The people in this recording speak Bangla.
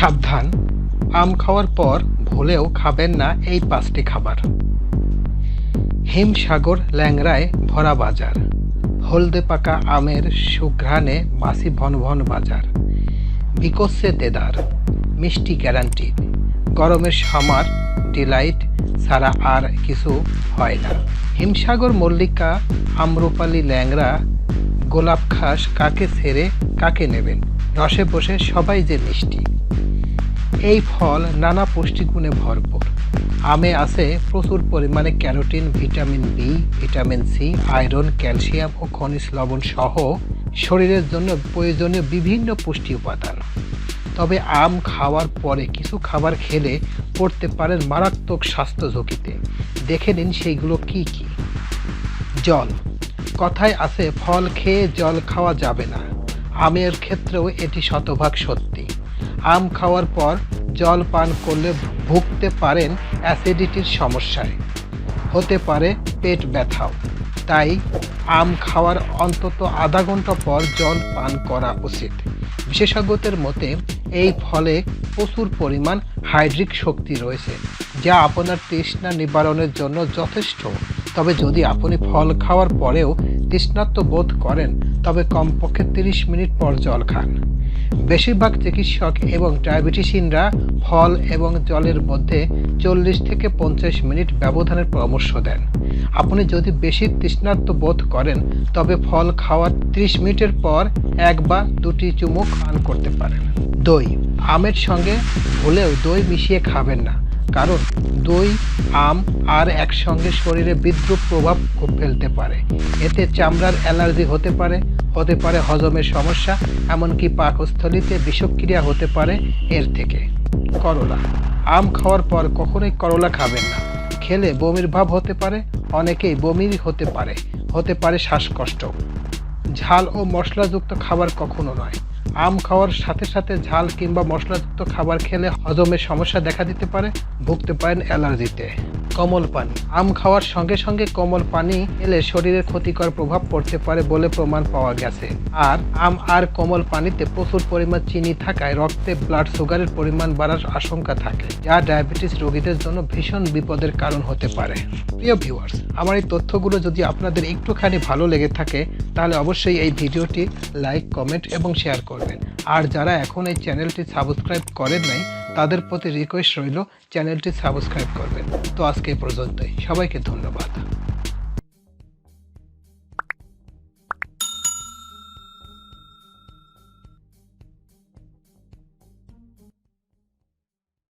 সাবধান। আম খাওয়ার পর ভুলেও খাবেন না এই পাঁচটি খাবার। হিমসাগর ল্যাংরায় ভরা বাজার। হলদে পাকা আমের সুঘ্রাণে মাসি ভন ভন বাজার। বিকশে দেদার, মিষ্টি গ্যারান্টি গরমের সামার, ডিলাইট ছাড়া আর কিছু হয় না। হিমসাগর মল্লিকা, আম্রপালি ল্যাংরা গোলাপ খাস কাকে ছেড়ে কাকে নেবেন? রসে বসে সবাই যে মিষ্টি। এই ফল নানা পুষ্টিগুণে ভরপুর। আমে আছে প্রচুর পরিমাণে carotene, vitamin B vitamin C iron, calcium ও খনিজ লবণ সহ শরীরের জন্য প্রয়োজনীয় বিভিন্ন পুষ্টি উপাদান। তবে আম খাওয়ার পরে কিছু খাবার খেলে পড়তে পারেন মারাত্মক স্বাস্থ্য ঝুঁকিতে। দেখে নিন সেইগুলো কি কি। জল। কথায় আছে, ফল খেয়ে জল খাওয়া যাবে না। আমের ক্ষেত্রেও এটি শতভাগ সত্যি। আম খাওয়ার পর জল পান করলে ভুগতে পারেন অ্যাসিডিটির সমস্যায়। হতে পারে পেট ব্যথাও। তাই আম খাওয়ার অন্তত আধা ঘণ্টা পর জল পান করা উচিত। বিশেষজ্ঞদের মতে, এই ফলে প্রচুর পরিমাণ হাইড্রিক শক্তি রয়েছে, যা আপনার তৃষ্ণা নিবারণের জন্য যথেষ্ট। তবে যদি আপনি ফল খাওয়ার পরেও তৃষ্ণাত্ম বোধ করেন তবে কমপক্ষে তিরিশ মিনিট পর জল খান। বেশিরভাগ চিকিৎসক এবং ডায়াবেটিসিনরা ফল এবং জলের মধ্যে চল্লিশ থেকে পঞ্চাশ মিনিট ব্যবধানের পরামর্শ দেন। আপনি যদি বেশি তৃষ্ণার্ত বোধ করেন, তবে ফল খাওয়ার ত্রিশ মিনিটের পর এক বা দুটি চুমুক পান করতে পারেন। দই। আমের সঙ্গে হলেও দই মিশিয়ে খাবেন না। কারণ দই, আম আর একসঙ্গে শরীরে বিদ্রুপ প্রভাব ফেলতে পারে। এতে চামড়ার অ্যালার্জি হতে পারে হতে পারে হজমের সমস্যা, এমনকি পাকস্থলিতে বিষক্রিয়া হতে পারে এর থেকে। করলা। আম খাওয়ার পর কখনোই করলা খাবেন না। খেলে বমির ভাব হতে পারে, অনেকেই বমির হতে পারে হতে পারে শ্বাসকষ্ট। ঝাল ও মশলাযুক্ত খাবার কখনো নয়। আম খাওয়ার সাথে সাথে ঝাল কিংবা মশলাযুক্ত খাবার খেলে হজমের সমস্যা দেখা দিতে পারে, ভুগতে পারেন অ্যালার্জিতে। কমল পানি। আম খাওয়ার সঙ্গে সঙ্গে কমল পানি এলে শরীরে ক্ষতিকর প্রভাব পড়তে পারে বলে প্রমাণ পাওয়া গেছে। আর আম আর কমল পানিতে প্রচুর পরিমাণ চিনি থাকায় রক্তে ব্লাড সুগারের পরিমাণ বাড়ার আশঙ্কা থাকে, যা ডায়াবেটিস রোগীদের জন্য ভীষণ বিপদের কারণ হতে পারে। প্রিয় ভিউয়ার্স আমার এই তথ্যগুলো যদি আপনাদের একটুখানি ভালো লেগে থাকে, তাহলে অবশ্যই এই ভিডিওটি লাইক কমেন্ট এবং শেয়ার করবেন। আর যারা এখন এই চ্যানেলটি সাবস্ক্রাইব করেন নাই, তাদের প্রতি রিকোয়েস্ট রইল চ্যানেলটি সাবস্ক্রাইব করবেন। তো আজকে এই পর্যন্তই। সবাইকে ধন্যবাদ।